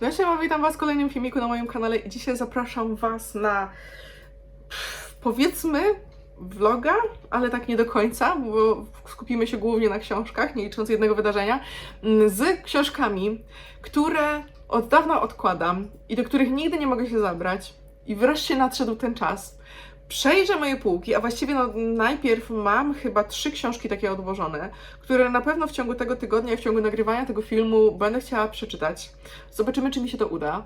No siema, witam Was w kolejnym filmiku na moim kanale i dzisiaj zapraszam Was na powiedzmy vloga, ale tak nie do końca, bo skupimy się głównie na książkach, nie licząc jednego wydarzenia, mm, z książkami, które od dawna odkładam i do których nigdy nie mogę się zabrać i wreszcie nadszedł ten czas. Przejrzę moje półki, a właściwie no, najpierw mam chyba trzy książki takie odłożone, które na pewno w ciągu tego tygodnia w ciągu nagrywania tego filmu będę chciała przeczytać. Zobaczymy, czy mi się to uda.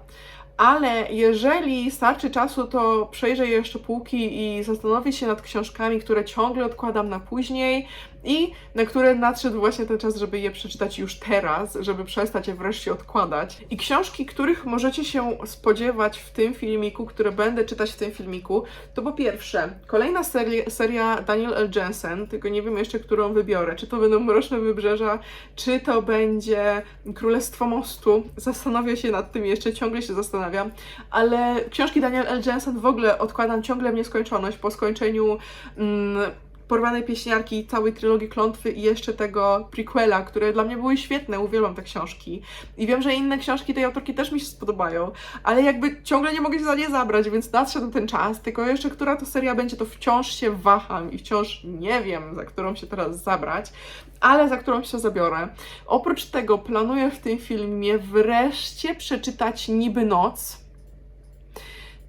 Ale jeżeli starczy czasu, to przejrzę jeszcze półki i zastanowię się nad książkami, które ciągle odkładam na później i na które nadszedł właśnie ten czas, żeby je przeczytać już teraz, żeby przestać je wreszcie odkładać. I książki, których możecie się spodziewać w tym filmiku, które będę czytać w tym filmiku, to po pierwsze, kolejna seria, seria Daniel L. Jensen, tylko nie wiem jeszcze, którą wybiorę. Czy to będą Mroczne Wybrzeża, czy to będzie Królestwo Mostu. Zastanowię się nad tym jeszcze, ciągle się zastanawiam, ale książki Daniel L. Jensen w ogóle odkładam ciągle w nieskończoność po skończeniu. Mm, Porwanej Pieśniarki, całej trylogii Klątwy i jeszcze tego prequela, które dla mnie były świetne, uwielbiam te książki. I wiem, że inne książki tej autorki też mi się spodobają, ale jakby ciągle nie mogę się za nie zabrać, więc nadszedł ten czas, tylko jeszcze która to seria będzie, to wciąż się waham i wciąż nie wiem, za którą się teraz zabrać, ale za którą się zabiorę. Oprócz tego planuję w tym filmie wreszcie przeczytać Niby Noc,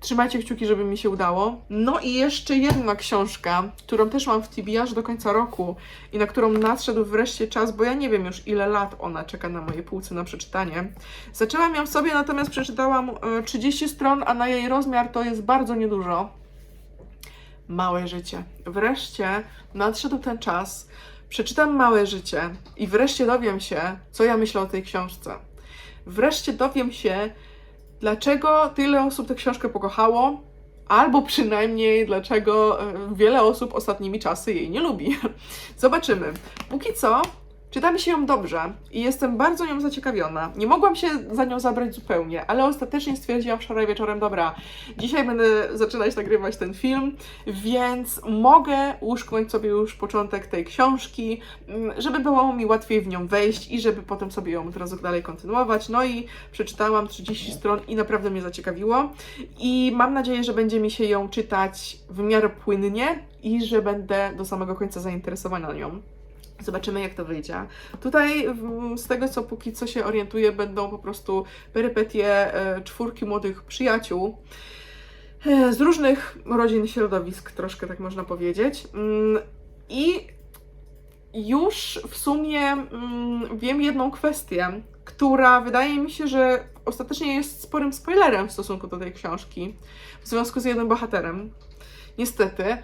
Trzymajcie kciuki, żeby mi się udało. No i jeszcze jedna książka, którą też mam w TBR do końca roku i na którą nadszedł wreszcie czas, bo ja nie wiem już ile lat ona czeka na mojej półce na przeczytanie. Zaczęłam ją sobie, natomiast przeczytałam e, 30 stron, a na jej rozmiar to jest bardzo niedużo. Małe życie. Wreszcie nadszedł ten czas. Przeczytam Małe życie i wreszcie dowiem się, co ja myślę o tej książce. Wreszcie dowiem się, dlaczego tyle osób tę książkę pokochało, albo przynajmniej dlaczego e, wiele osób ostatnimi czasy jej nie lubi. Zobaczymy. Póki co czyta mi się ją dobrze i jestem bardzo nią zaciekawiona. Nie mogłam się za nią zabrać zupełnie, ale ostatecznie stwierdziłam wczoraj wieczorem, dobra, dzisiaj będę zaczynać nagrywać ten film, więc mogę uszknąć sobie już początek tej książki, mm, żeby było mi łatwiej w nią wejść i żeby potem sobie ją od razu dalej kontynuować. No i przeczytałam 30 stron i naprawdę mnie zaciekawiło i mam nadzieję, że będzie mi się ją czytać w miarę płynnie i że będę do samego końca zainteresowana nią. Zobaczymy, jak to wyjdzie. Tutaj, w- z tego co póki co się orientuję, będą po prostu perypetie e, czwórki młodych przyjaciół e, z różnych rodzin, środowisk, troszkę tak można powiedzieć. Mm, I już w sumie mm, wiem jedną kwestię, która wydaje mi się, że ostatecznie jest sporym spoilerem w stosunku do tej książki, w związku z jednym bohaterem. Niestety,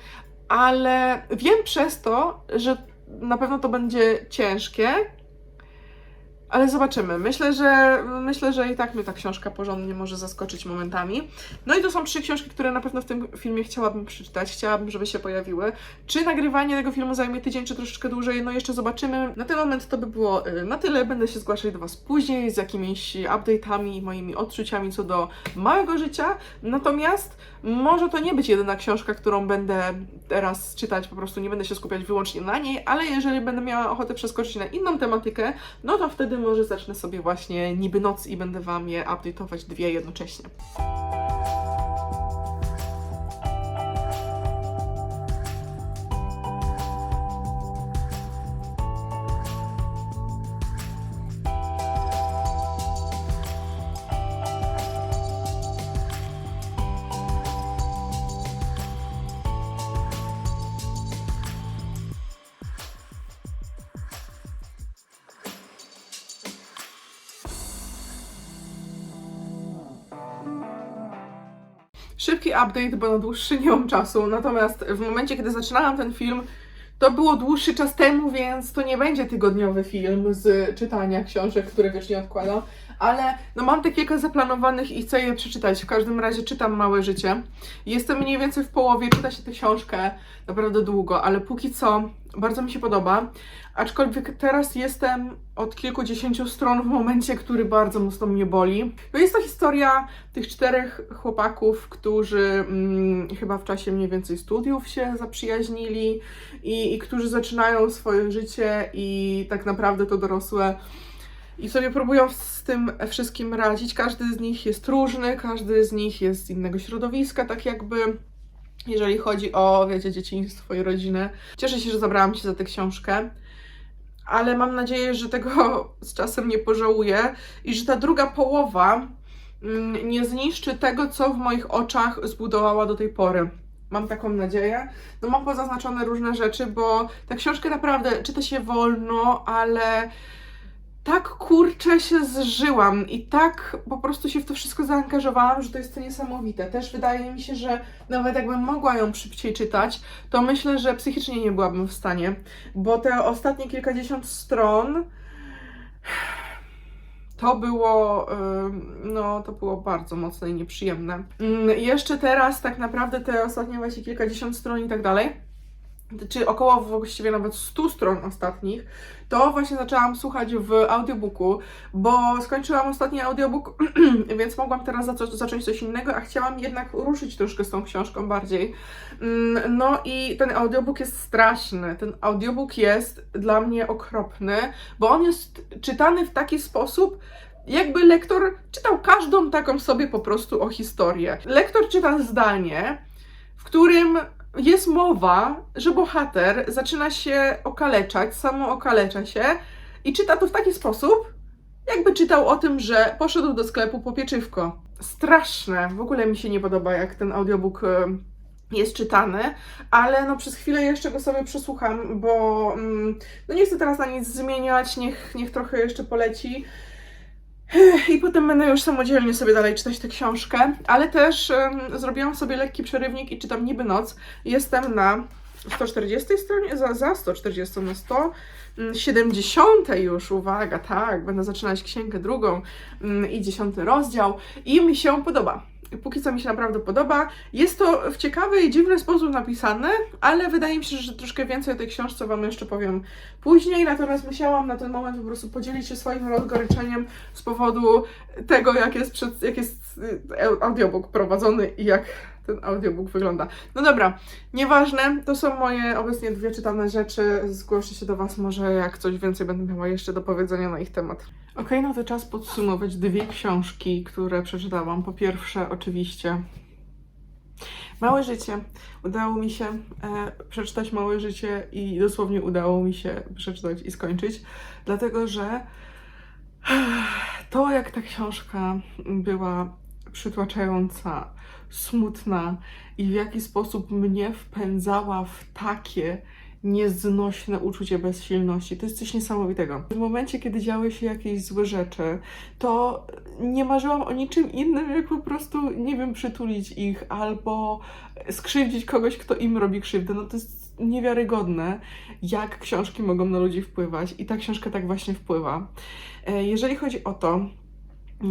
ale wiem przez to, że na pewno to będzie ciężkie, ale zobaczymy. Myślę, że myślę, że i tak mnie ta książka porządnie może zaskoczyć momentami. No i to są trzy książki, które na pewno w tym filmie chciałabym przeczytać, chciałabym, żeby się pojawiły. Czy nagrywanie tego filmu zajmie tydzień, czy troszeczkę dłużej, no jeszcze zobaczymy. Na ten moment to by było y, na tyle. Będę się zgłaszać do Was później z jakimiś update'ami moimi odczuciami co do małego życia. Natomiast może to nie być jedyna książka, którą będę teraz czytać, po prostu nie będę się skupiać wyłącznie na niej, ale jeżeli będę miała ochotę przeskoczyć na inną tematykę, no to wtedy może zacznę sobie właśnie niby noc i będę Wam je update'ować dwie jednocześnie. Update, bo na dłuższy nie mam czasu. Natomiast w momencie, kiedy zaczynałam ten film, to było dłuższy czas temu, więc to nie będzie tygodniowy film z czytania książek, które wiecznie odkładam. Ale no mam te kilka zaplanowanych i chcę je przeczytać. W każdym razie czytam Małe Życie. Jestem mniej więcej w połowie, czyta się tę książkę naprawdę długo, ale póki co bardzo mi się podoba. Aczkolwiek teraz jestem od kilkudziesięciu stron w momencie, który bardzo mocno mnie boli. No jest to historia tych czterech chłopaków, którzy mm, chyba w czasie mniej więcej studiów się zaprzyjaźnili i, i którzy zaczynają swoje życie i tak naprawdę to dorosłe i sobie próbują z tym wszystkim radzić. Każdy z nich jest różny, każdy z nich jest z innego środowiska, tak jakby jeżeli chodzi o, wiecie, dzieciństwo i rodzinę. Cieszę się, że zabrałam się za tę książkę, ale mam nadzieję, że tego z czasem nie pożałuję i że ta druga połowa mm, nie zniszczy tego, co w moich oczach zbudowała do tej pory. Mam taką nadzieję. No mam pozaznaczone różne rzeczy, bo tę książkę naprawdę czyta się wolno, ale tak kurczę się zżyłam i tak po prostu się w to wszystko zaangażowałam, że to jest to niesamowite. Też wydaje mi się, że nawet jakbym mogła ją szybciej czytać, to myślę, że psychicznie nie byłabym w stanie, bo te ostatnie kilkadziesiąt stron to było, no, to było bardzo mocne i nieprzyjemne. Ym, Jeszcze teraz tak naprawdę te ostatnie właśnie kilkadziesiąt stron i tak dalej, czy około właściwie nawet 100 stron ostatnich, to właśnie zaczęłam słuchać w audiobooku, bo skończyłam ostatni audiobook, więc mogłam teraz zacząć, coś innego, a chciałam jednak ruszyć troszkę z tą książką bardziej. Mm, No i ten audiobook jest straszny. Ten audiobook jest dla mnie okropny, bo on jest czytany w taki sposób, jakby lektor czytał każdą taką sobie po prostu o historię. Lektor czyta zdanie, w którym jest mowa, że bohater zaczyna się okaleczać, samo okalecza się i czyta to w taki sposób, jakby czytał o tym, że poszedł do sklepu po pieczywko. Straszne. W ogóle mi się nie podoba, jak ten audiobook e, jest czytany, ale no przez chwilę jeszcze go sobie przesłucham, bo mm, no nie chcę teraz na nic zmieniać, niech, niech trochę jeszcze poleci. I potem będę już samodzielnie sobie dalej czytać tę książkę, ale też em, zrobiłam sobie lekki przerywnik i czytam niby noc. Jestem na 140 stronie, za, za 140 na 170 już, uwaga, tak, będę zaczynać księgę drugą mm, i dziesiąty rozdział i mi się podoba. Póki co mi się naprawdę podoba. Jest to w ciekawy i dziwny sposób napisane, ale wydaje mi się, że troszkę więcej o tej książce Wam jeszcze powiem później. Natomiast musiałam na ten moment po prostu podzielić się swoim rozgoryczeniem z powodu tego, jak jest, przed, jak jest y, audiobook prowadzony i jak ten audiobook wygląda. No dobra, nieważne, to są moje obecnie dwie czytane rzeczy. Zgłoszę się do Was może jak coś więcej będę miała jeszcze do powiedzenia na ich temat. Okej, no to czas podsumować dwie książki, które przeczytałam. Po pierwsze, oczywiście Małe życie. Udało mi się e, przeczytać Małe życie i dosłownie udało mi się przeczytać i skończyć, dlatego że to, jak ta książka była przytłaczająca, smutna i w jaki sposób mnie wpędzała w takie nieznośne uczucie bezsilności. To jest coś niesamowitego. W momencie, kiedy działy się jakieś złe rzeczy, to nie marzyłam o niczym innym, jak po prostu, nie wiem, przytulić ich albo skrzywdzić kogoś, kto im robi krzywdę. No to jest niewiarygodne, jak książki mogą na ludzi wpływać i ta książka tak właśnie wpływa. E, Jeżeli chodzi o to,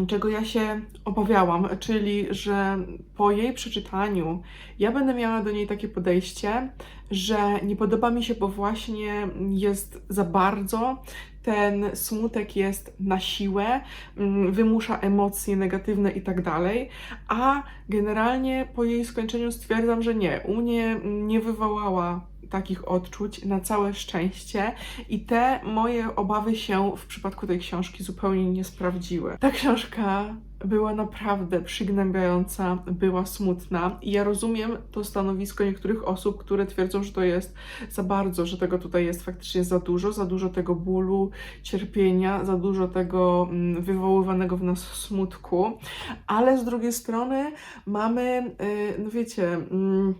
czego ja się obawiałam, czyli że po jej przeczytaniu ja będę miała do niej takie podejście, że nie podoba mi się, bo właśnie jest za bardzo, ten smutek jest na siłę, mm, wymusza emocje negatywne i tak dalej, a generalnie po jej skończeniu stwierdzam, że nie, u mnie nie wywołała takich odczuć na całe szczęście i te moje obawy się w przypadku tej książki zupełnie nie sprawdziły. Ta książka była naprawdę przygnębiająca, była smutna i ja rozumiem to stanowisko niektórych osób, które twierdzą, że to jest za bardzo, że tego tutaj jest faktycznie za dużo, za dużo tego bólu, cierpienia, za dużo tego mm, wywoływanego w nas smutku, ale z drugiej strony mamy, y, no wiecie, mm,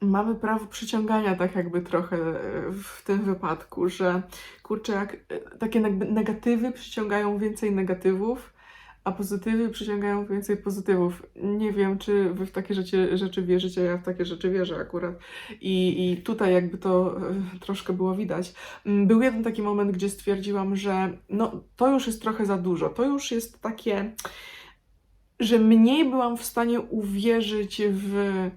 mamy prawo przyciągania tak jakby trochę e, w tym wypadku, że kurczę, jak e, takie negatywy przyciągają więcej negatywów, a pozytywy przyciągają więcej pozytywów. Nie wiem, czy wy w takie rzeczy, rzeczy wierzycie, ja w takie rzeczy wierzę akurat. I, I tutaj jakby to e, troszkę było widać. Mm, Był jeden taki moment, gdzie stwierdziłam, że no to już jest trochę za dużo, to już jest takie, że mniej byłam w stanie uwierzyć w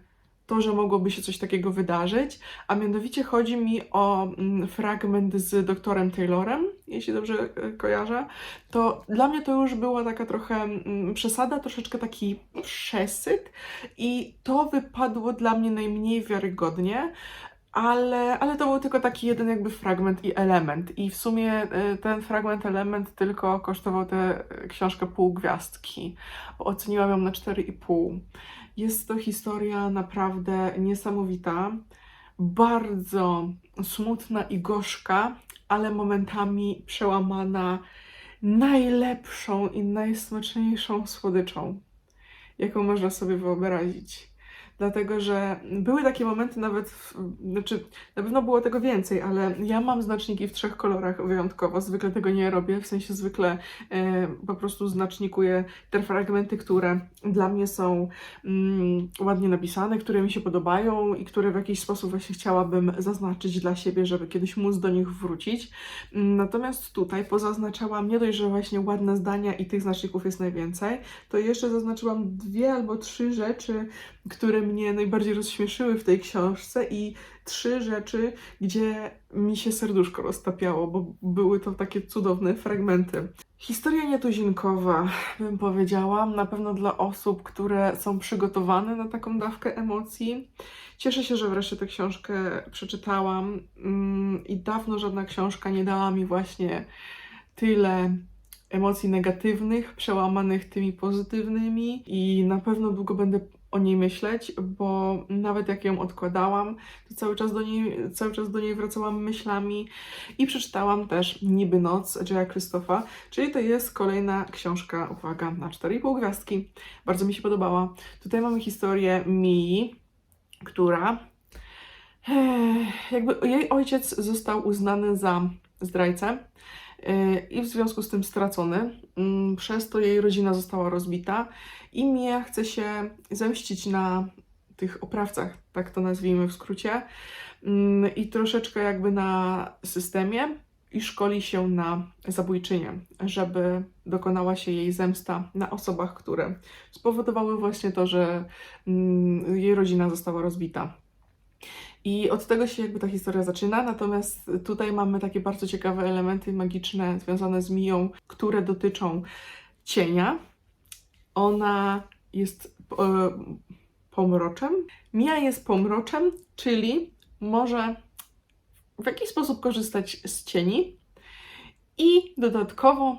to, że mogłoby się coś takiego wydarzyć, a mianowicie chodzi mi o mm, fragment z doktorem Taylorem, jeśli dobrze e, kojarzę, to dla mnie to już była taka trochę mm, przesada, troszeczkę taki przesyt i to wypadło dla mnie najmniej wiarygodnie. ale, ale to był tylko taki jeden jakby fragment i element. I w sumie y, ten fragment, element tylko kosztował tę książkę pół gwiazdki, bo oceniłam ją na 4,5. Jest to historia naprawdę niesamowita, bardzo smutna i gorzka, ale momentami przełamana najlepszą i najsmaczniejszą słodyczą, jaką można sobie wyobrazić. Dlatego, że były takie momenty nawet, w, znaczy na pewno było tego więcej, ale ja mam znaczniki w trzech kolorach wyjątkowo. Zwykle tego nie robię, w sensie zwykle e, po prostu znacznikuję te fragmenty, które dla mnie są mm, ładnie napisane, które mi się podobają i które w jakiś sposób właśnie chciałabym zaznaczyć dla siebie, żeby kiedyś móc do nich wrócić. Mm, Natomiast tutaj pozaznaczałam nie dość, że właśnie ładne zdania i tych znaczników jest najwięcej, to jeszcze zaznaczyłam dwie albo trzy rzeczy, które mnie najbardziej rozśmieszyły w tej książce i trzy rzeczy, gdzie mi się serduszko roztapiało, bo były to takie cudowne fragmenty. Historia nietuzinkowa, bym powiedziała, na pewno dla osób, które są przygotowane na taką dawkę emocji. Cieszę się, że wreszcie tę książkę przeczytałam mm, i dawno żadna książka nie dała mi właśnie tyle emocji negatywnych, przełamanych tymi pozytywnymi i na pewno długo będę o niej myśleć, bo nawet jak ją odkładałam, to cały czas do niej, cały czas do niej wracałam myślami i przeczytałam też Niby Noc Jaya Krzysztofa, czyli to jest kolejna książka, uwaga, na 4,5 gwiazdki. Bardzo mi się podobała. Tutaj mamy historię Mii, która eh, jakby jej ojciec został uznany za zdrajcę i w związku z tym stracony. Mm, Przez to jej rodzina została rozbita i Mia chce się zemścić na tych oprawcach, tak to nazwijmy w skrócie, Mm, i troszeczkę jakby na systemie i szkoli się na zabójczynię, żeby dokonała się jej zemsta na osobach, które spowodowały właśnie to, że mm, jej rodzina została rozbita. I od tego się jakby ta historia zaczyna, natomiast tutaj mamy takie bardzo ciekawe elementy magiczne związane z Miją, które dotyczą cienia. Ona jest e, pomroczem. Mija jest pomroczem, czyli może w jakiś sposób korzystać z cieni i dodatkowo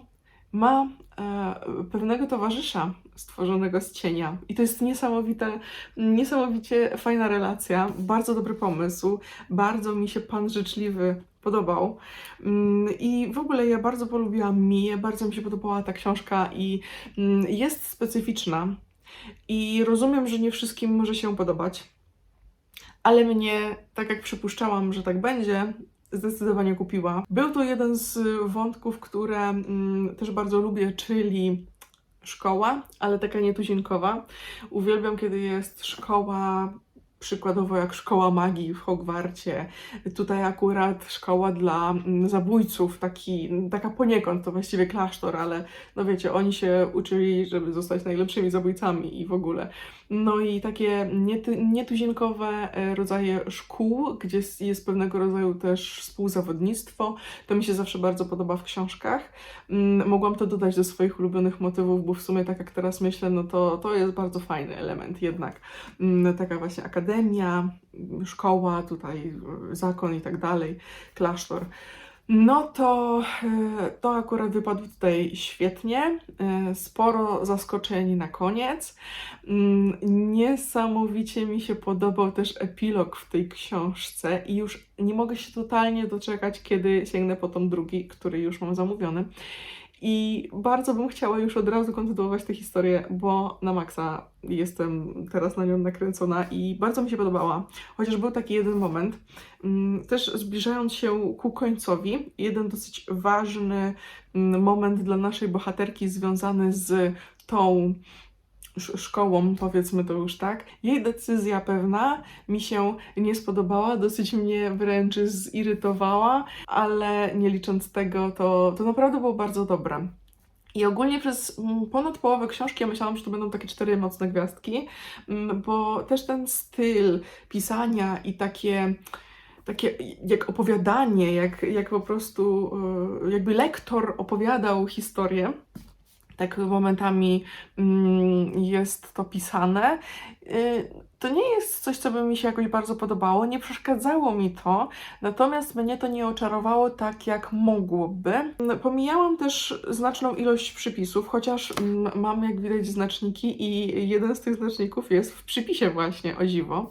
ma e, pewnego towarzysza stworzonego z cienia. I to jest niesamowite, niesamowicie fajna relacja, bardzo dobry pomysł, bardzo mi się pan życzliwy podobał. Mm, I w ogóle ja bardzo polubiłam Miję, bardzo mi się podobała ta książka i mm, jest specyficzna. I rozumiem, że nie wszystkim może się podobać, ale mnie, tak jak przypuszczałam, że tak będzie, zdecydowanie kupiła. Był to jeden z wątków, które mm, też bardzo lubię, czyli szkoła, ale taka nietuzinkowa. Uwielbiam, kiedy jest szkoła przykładowo jak szkoła magii w Hogwarcie. Tutaj akurat szkoła dla mm, zabójców, taki, taka poniekąd, to właściwie klasztor, ale no wiecie, oni się uczyli, żeby zostać najlepszymi zabójcami i w ogóle. No i takie nietuzinkowe e, rodzaje szkół, gdzie jest, jest pewnego rodzaju też współzawodnictwo. To mi się zawsze bardzo podoba w książkach. Mm, Mogłam to dodać do swoich ulubionych motywów, bo w sumie tak jak teraz myślę, no to, to jest bardzo fajny element jednak. Mm, Taka właśnie akademia, szkoła, tutaj e, zakon i tak dalej, klasztor. No to, e, to akurat wypadło tutaj świetnie. E, Sporo zaskoczeń na koniec. Mm, Niesamowicie mi się podobał też epilog w tej książce i już nie mogę się totalnie doczekać, kiedy sięgnę po tom drugi, który już mam zamówiony. I bardzo bym chciała już od razu kontynuować tę historię, bo na maksa jestem teraz na nią nakręcona i bardzo mi się podobała. Chociaż był taki jeden moment, mm, też zbliżając się ku końcowi, jeden dosyć ważny mm, moment dla naszej bohaterki związany z tą szkołą, powiedzmy to już tak. Jej decyzja pewna mi się nie spodobała, dosyć mnie wręcz zirytowała, ale nie licząc tego, to, to naprawdę było bardzo dobre. I ogólnie przez mm, ponad połowę książki ja myślałam, że to będą takie cztery mocne gwiazdki, mm, bo też ten styl pisania i takie takie jak opowiadanie, jak, jak po prostu e, jakby lektor opowiadał historię, tak momentami mm, jest to pisane, y, to nie jest coś, co by mi się jakoś bardzo podobało, nie przeszkadzało mi to, natomiast mnie to nie oczarowało tak, jak mogłoby. Pomijałam też znaczną ilość przypisów, chociaż mam, jak widać, znaczniki i jeden z tych znaczników jest w przypisie właśnie, o dziwo.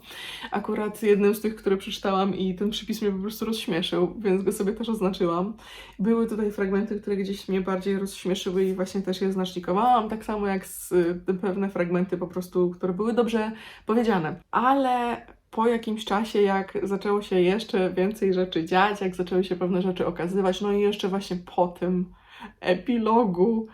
Akurat jednym z tych, które przeczytałam i ten przypis mnie po prostu rozśmieszył, więc go sobie też oznaczyłam. Były tutaj fragmenty, które gdzieś mnie bardziej rozśmieszyły i właśnie też je znacznikowałam, tak samo jak z, y, pewne fragmenty po prostu, które były dobrze powiedziane. Ale po jakimś czasie, jak zaczęło się jeszcze więcej rzeczy dziać, jak zaczęły się pewne rzeczy okazywać, no i jeszcze właśnie po tym epilogu,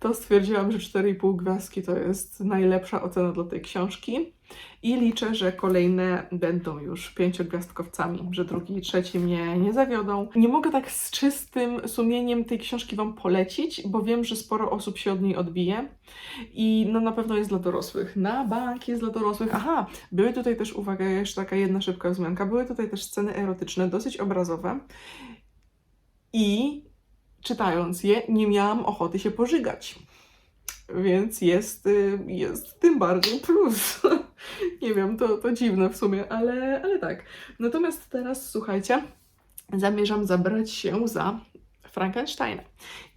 to stwierdziłam, że 4,5 gwiazdki to jest najlepsza ocena dla tej książki. I liczę, że kolejne będą już pięciogwiazdkowcami, że drugi i trzeci mnie nie zawiodą. Nie mogę tak z czystym sumieniem tej książki Wam polecić, bo wiem, że sporo osób się od niej odbije i no na pewno jest dla dorosłych. Na bank jest dla dorosłych. Aha, były tutaj też, uwaga, jeszcze taka jedna szybka wzmianka, były tutaj też sceny erotyczne, dosyć obrazowe i czytając je nie miałam ochoty się pożygać. Więc jest, y, jest tym bardziej plus. Nie wiem, to, to dziwne w sumie, ale, ale tak. Natomiast teraz słuchajcie, zamierzam zabrać się za Frankensteina.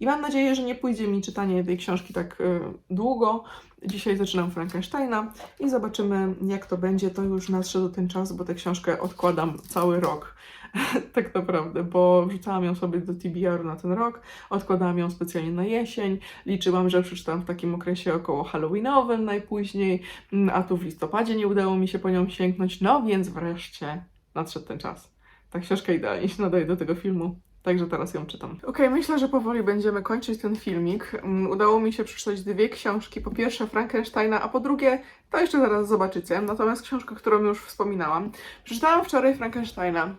I mam nadzieję, że nie pójdzie mi czytanie tej książki tak y, długo. Dzisiaj zaczynam Frankensteina i zobaczymy, jak to będzie. To już nadszedł ten czas, bo tę książkę odkładam cały rok. tak naprawdę, bo wrzucałam ją sobie do TBR na ten rok, odkładałam ją specjalnie na jesień, liczyłam, że przeczytam w takim okresie około Halloweenowym najpóźniej, mm, a tu w listopadzie nie udało mi się po nią sięgnąć, no więc wreszcie nadszedł ten czas. Ta książka idealnie się nadaje do tego filmu. Także teraz ją czytam. Okej, myślę, że powoli będziemy kończyć ten filmik. Mm, Udało mi się przeczytać dwie książki. Po pierwsze Frankensteina, a po drugie, to jeszcze zaraz zobaczycie. Natomiast książkę, którą już wspominałam. Przeczytałam wczoraj Frankensteina.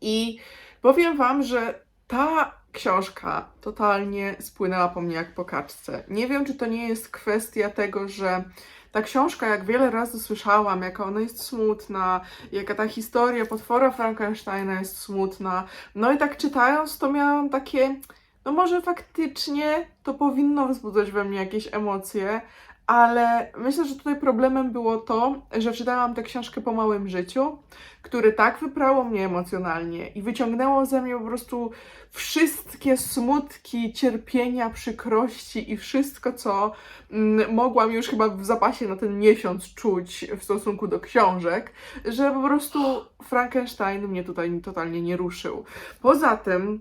I powiem Wam, że ta książka totalnie spłynęła po mnie jak po kaczce. Nie wiem, czy to nie jest kwestia tego, że ta książka, jak wiele razy słyszałam, jaka ona jest smutna, jaka ta historia potwora Frankensteina jest smutna. No i tak czytając, to miałam takie, no może faktycznie to powinno wzbudzać we mnie jakieś emocje, ale myślę, że tutaj problemem było to, że czytałam tę książkę po małym życiu, które tak wyprało mnie emocjonalnie i wyciągnęło ze mnie po prostu wszystkie smutki, cierpienia, przykrości i wszystko, co mm, mogłam już chyba w zapasie na ten miesiąc czuć w stosunku do książek, że po prostu Frankenstein mnie tutaj totalnie nie ruszył. Poza tym,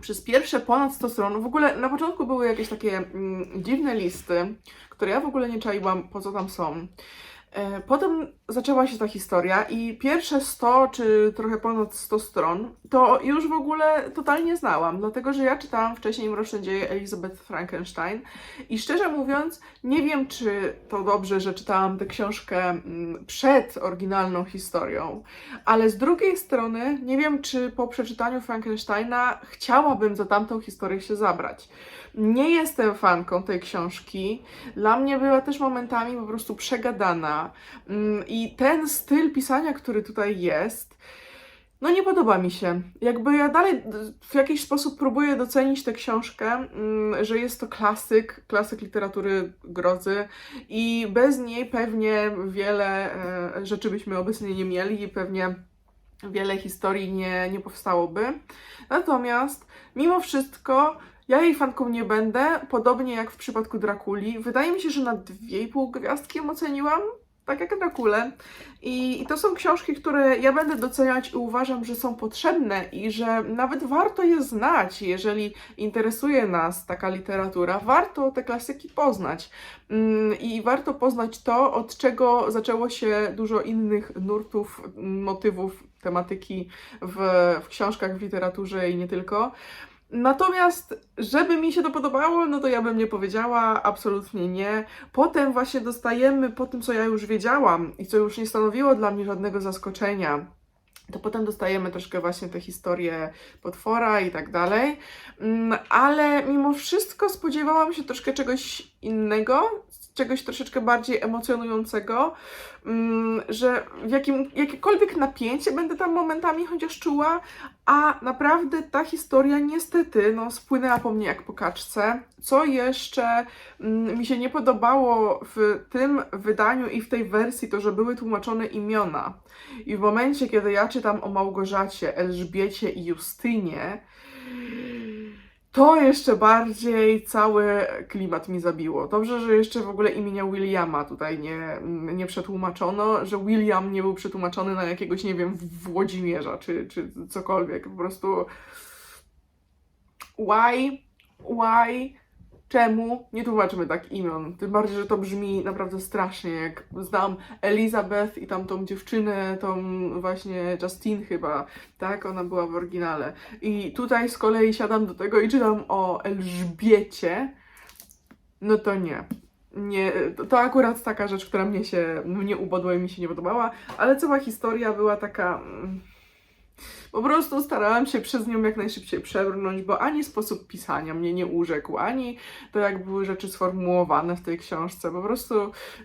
przez pierwsze ponad 100 stron, w ogóle na początku były jakieś takie mm, dziwne listy, które ja w ogóle nie czaiłam, po co tam są. E, Potem zaczęła się ta historia i pierwsze 100 czy trochę ponad 100 stron to już w ogóle totalnie znałam, dlatego że ja czytałam wcześniej Mroczne dzieje Elizabeth Frankenstein i szczerze mówiąc nie wiem, czy to dobrze, że czytałam tę książkę mm, przed oryginalną historią, ale z drugiej strony nie wiem, czy po przeczytaniu Frankensteina chciałabym za tamtą historię się zabrać. Nie jestem fanką tej książki. Dla mnie była też momentami po prostu przegadana. Mm, I ten styl pisania, który tutaj jest, no nie podoba mi się. Jakby ja dalej w jakiś sposób próbuję docenić tę książkę, mm, że jest to klasyk, klasyk literatury grozy i bez niej pewnie wiele e, rzeczy byśmy obecnie nie mieli i pewnie wiele historii nie, nie powstałoby. Natomiast mimo wszystko ja jej fanką nie będę, podobnie jak w przypadku Drakuli. Wydaje mi się, że na 2,5 gwiazdki ją oceniłam, tak jak Drakulę. I, I to są książki, które ja będę doceniać i uważam, że są potrzebne i że nawet warto je znać, jeżeli interesuje nas taka literatura. Warto te klasyki poznać. Mm, I warto poznać to, od czego zaczęło się dużo innych nurtów, motywów, tematyki w, w książkach, w literaturze i nie tylko. Natomiast, żeby mi się to podobało, no to ja bym nie powiedziała, absolutnie nie. Potem właśnie dostajemy, po tym co ja już wiedziałam i co już nie stanowiło dla mnie żadnego zaskoczenia, to potem dostajemy troszkę właśnie tę historię potwora i tak dalej. Mm, Ale mimo wszystko spodziewałam się troszkę czegoś innego, czegoś troszeczkę bardziej emocjonującego, mm, że w jakim, jakiekolwiek napięcie będę tam momentami chociaż czuła, a naprawdę ta historia niestety no, spłynęła po mnie jak po kaczce. Co jeszcze mm, mi się nie podobało w tym wydaniu i w tej wersji, to że były tłumaczone imiona. I w momencie, kiedy ja czytam o Małgorzacie, Elżbiecie i Justynie, to jeszcze bardziej cały klimat mi zabiło. Dobrze, że jeszcze w ogóle imienia Williama tutaj nie, nie przetłumaczono, że William nie był przetłumaczony na jakiegoś, nie wiem, Włodzimierza czy, czy cokolwiek. Po prostu why, why, czemu nie tłumaczymy tak imion? Tym bardziej, że to brzmi naprawdę strasznie, jak znam Elizabeth i tam tą dziewczynę, tą właśnie Justine chyba, tak? Ona była w oryginale. I tutaj z kolei siadam do tego i czytam o Elżbiecie, no to nie. Nie, to, akurat taka rzecz, która mnie się, mnie ubodła i mi się nie podobała, ale cała historia była taka... po prostu starałam się przez nią jak najszybciej przebrnąć, bo ani sposób pisania mnie nie urzekł, ani to, jak były rzeczy sformułowane w tej książce. Po prostu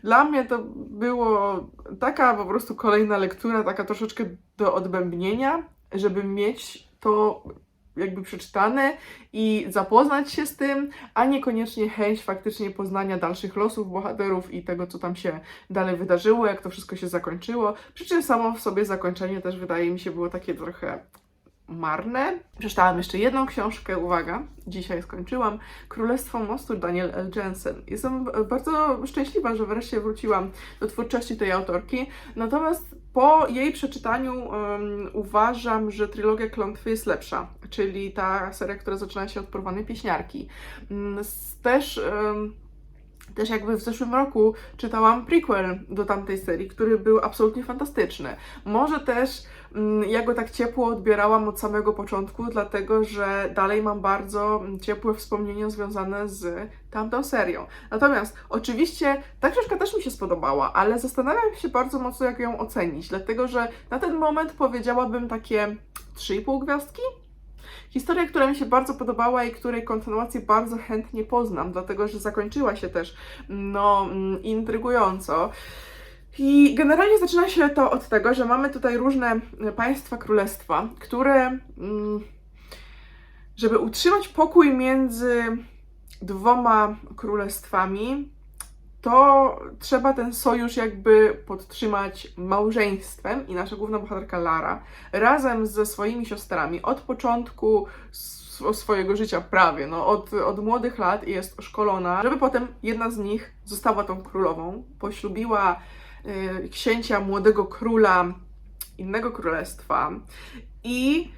dla mnie to było taka po prostu kolejna lektura, taka troszeczkę do odbębnienia, żeby mieć to jakby przeczytane i zapoznać się z tym, a niekoniecznie chęć faktycznie poznania dalszych losów bohaterów i tego, co tam się dalej wydarzyło, jak to wszystko się zakończyło. Przy czym samo w sobie zakończenie też wydaje mi się było takie trochę marne. Przeczytałam jeszcze jedną książkę, uwaga, dzisiaj skończyłam, Królestwo Mostu Daniel L. Jensen. Jestem bardzo szczęśliwa, że wreszcie wróciłam do twórczości tej autorki, natomiast po jej przeczytaniu um, uważam, że trylogia Klątwy jest lepsza, czyli ta seria, która zaczyna się od porwanej pieśniarki. Mm, Też... Um, też jakby w zeszłym roku czytałam prequel do tamtej serii, który był absolutnie fantastyczny. Może też ja go tak ciepło odbierałam od samego początku, dlatego że dalej mam bardzo mm, ciepłe wspomnienia związane z tamtą serią. Natomiast oczywiście ta książka też mi się spodobała, ale zastanawiam się bardzo mocno, jak ją ocenić, dlatego że na ten moment powiedziałabym takie 3,5 gwiazdki. Historia, która mi się bardzo podobała i której kontynuację bardzo chętnie poznam, dlatego że zakończyła się też no, mm, intrygująco. I generalnie zaczyna się to od tego, że mamy tutaj różne państwa, królestwa, które, mm, żeby utrzymać pokój między dwoma królestwami, to trzeba ten sojusz jakby podtrzymać małżeństwem i nasza główna bohaterka Lara razem ze swoimi siostrami od początku sw- swojego życia prawie, no od, od młodych lat jest szkolona, żeby potem jedna z nich została tą królową, poślubiła księcia młodego króla innego królestwa i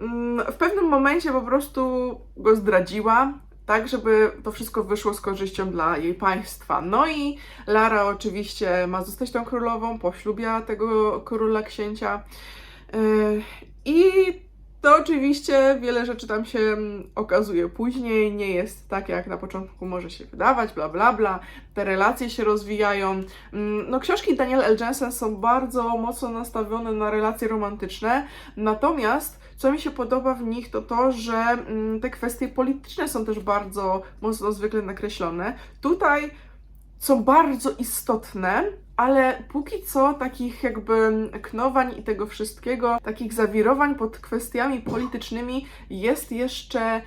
mm, w pewnym momencie po prostu go zdradziła, tak żeby to wszystko wyszło z korzyścią dla jej państwa. No i Lara oczywiście ma zostać tą królową, poślubia tego króla księcia. Yy, I to oczywiście wiele rzeczy tam się mm, okazuje później, nie jest tak jak na początku może się wydawać, bla bla bla. Te relacje się rozwijają. Mm, No książki Daniel L. Jensen są bardzo mocno nastawione na relacje romantyczne, natomiast co mi się podoba w nich to to, że mm, te kwestie polityczne są też bardzo mocno zwykle nakreślone. Tutaj są bardzo istotne, ale póki co takich jakby knowań i tego wszystkiego, takich zawirowań pod kwestiami politycznymi jest jeszcze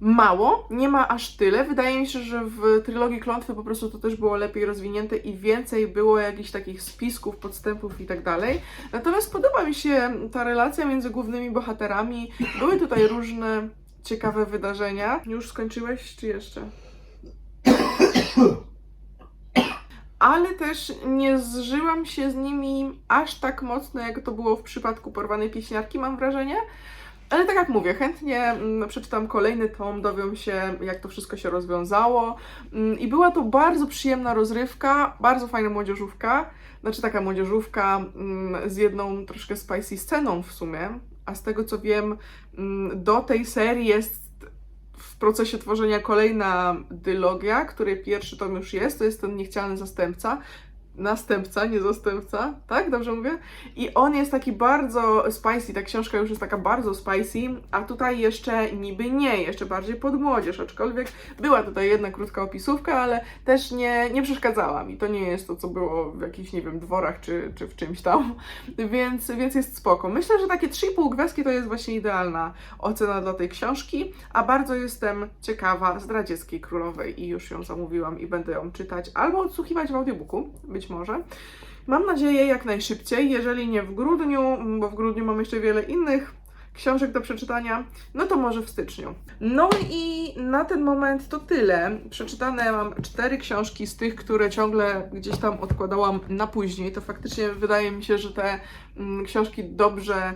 mało, nie ma aż tyle. Wydaje mi się, że w trylogii Klątwy po prostu to też było lepiej rozwinięte i więcej było jakichś takich spisków, podstępów i tak dalej. Natomiast podoba mi się ta relacja między głównymi bohaterami. Były tutaj różne ciekawe wydarzenia. Już skończyłeś, czy jeszcze? ale też nie zżyłam się z nimi aż tak mocno, jak to było w przypadku porwanej pieśniarki, mam wrażenie. Ale tak jak mówię, chętnie mm, przeczytam kolejny tom, dowiem się, jak to wszystko się rozwiązało. Mm, I była to bardzo przyjemna rozrywka, bardzo fajna młodzieżówka. Znaczy taka młodzieżówka mm, z jedną troszkę spicy sceną w sumie. A z tego co wiem, do tej serii jest procesie tworzenia kolejna dylogia, której pierwszy tom już jest, to jest ten niechciany zastępca. Następca, nie zastępca, tak? Dobrze mówię? I on jest taki bardzo spicy, ta książka już jest taka bardzo spicy, a tutaj jeszcze niby nie, jeszcze bardziej pod młodzież, aczkolwiek była tutaj jedna krótka opisówka, ale też nie, nie przeszkadzała mi. To nie jest to, co było w jakichś, nie wiem, dworach czy, czy w czymś tam, więc, więc jest spoko. Myślę, że takie 3,5 gwiazdki to jest właśnie idealna ocena dla tej książki, a bardzo jestem ciekawa Zdradzieckiej Królowej i już ją zamówiłam i będę ją czytać albo odsłuchiwać w audiobooku, być może. Mam nadzieję jak najszybciej, jeżeli nie w grudniu, bo w grudniu mam jeszcze wiele innych książek do przeczytania, no to może w styczniu. No i na ten moment to tyle. Przeczytane mam cztery książki z tych, które ciągle gdzieś tam odkładałam na później. To faktycznie wydaje mi się, że te mm, książki dobrze,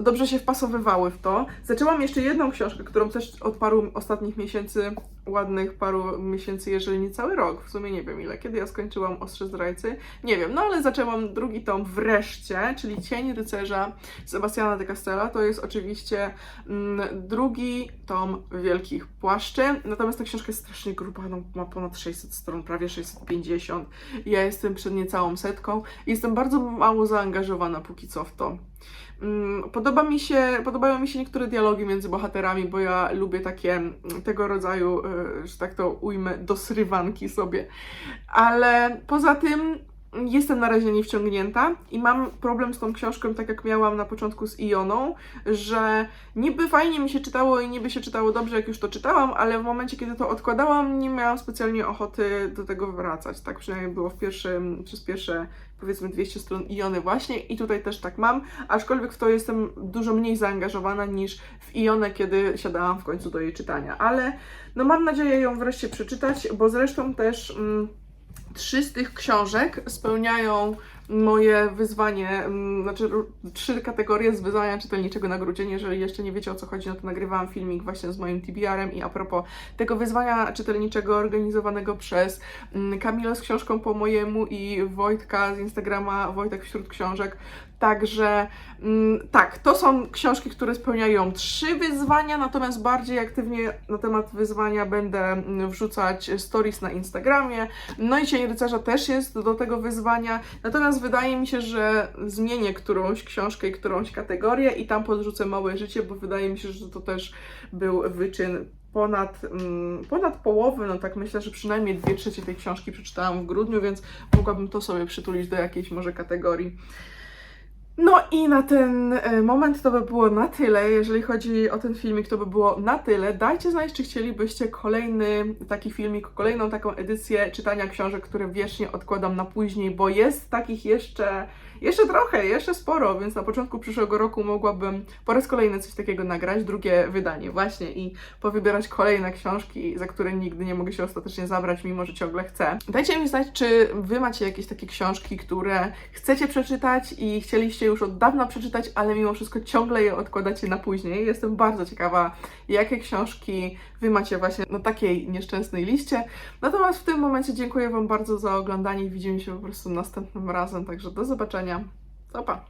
dobrze się wpasowywały w to. Zaczęłam jeszcze jedną książkę, którą też od paru ostatnich miesięcy, ładnych paru miesięcy, jeżeli nie cały rok, w sumie nie wiem ile, kiedy ja skończyłam Ostrze Zdrajcy, nie wiem, no ale zaczęłam drugi tom wreszcie, czyli Cień Rycerza Sebastiana de Castella. To jest oczywiście mm, drugi tom Wielkich Płaszczy, natomiast ta książka jest strasznie gruba, no, ma ponad 600 stron, prawie 650. Ja jestem przed niecałą setką jestem bardzo mało zaangażowana póki co w to. Podoba mi się, podobają mi się niektóre dialogi między bohaterami, bo ja lubię takie mm, tego rodzaju, e, że tak to ujmę, dosrywanki sobie. Ale poza tym jestem na razie niewciągnięta i mam problem z tą książką, tak jak miałam na początku z Ioną, że niby fajnie mi się czytało i niby się czytało dobrze, jak już to czytałam, ale w momencie, kiedy to odkładałam, nie miałam specjalnie ochoty do tego wracać. Tak przynajmniej było w pierwszym, przez pierwsze powiedzmy 200 stron Iony właśnie i tutaj też tak mam, aczkolwiek w to jestem dużo mniej zaangażowana niż w Ionę, kiedy siadałam w końcu do jej czytania, ale no mam nadzieję ją wreszcie przeczytać, bo zresztą też mm, trzy z tych książek spełniają moje wyzwanie, mm, znaczy trzy kategorie z wyzwania czytelniczego na grudzień. Jeżeli jeszcze nie wiecie o co chodzi, no to nagrywałam filmik właśnie z moim TBR-em i a propos tego wyzwania czytelniczego organizowanego przez mm, Kamilę z książką po mojemu i Wojtka z Instagrama Wojtek wśród książek. Także mm, tak, to są książki, które spełniają trzy wyzwania, natomiast bardziej aktywnie na temat wyzwania będę mm, wrzucać stories na Instagramie. No i Cień Rycerza też jest do tego wyzwania. Natomiast wydaje mi się, że zmienię którąś książkę i którąś kategorię i tam podrzucę małe życie, bo wydaje mi się, że to też był wyczyn ponad, mm, ponad połowy, no tak myślę, że przynajmniej dwie trzecie tej książki przeczytałam w grudniu, więc mogłabym to sobie przytulić do jakiejś może kategorii. No i na ten e, moment to by było na tyle. Jeżeli chodzi o ten filmik, to by było na tyle. Dajcie znać, czy chcielibyście kolejny taki filmik, kolejną taką edycję czytania książek, które wiecznie odkładam na później, bo jest takich jeszcze, jeszcze trochę, jeszcze sporo, więc na początku przyszłego roku mogłabym po raz kolejny coś takiego nagrać, drugie wydanie właśnie i powybierać kolejne książki, za które nigdy nie mogę się ostatecznie zabrać, mimo że ciągle chcę. Dajcie mi znać, czy wy macie jakieś takie książki, które chcecie przeczytać i chcieliście już od dawna przeczytać, ale mimo wszystko ciągle je odkładacie na później. Jestem bardzo ciekawa, jakie książki wy macie właśnie na takiej nieszczęsnej liście. Natomiast w tym momencie dziękuję wam bardzo za oglądanie widzimy się po prostu następnym razem, także do zobaczenia. Pa, pa.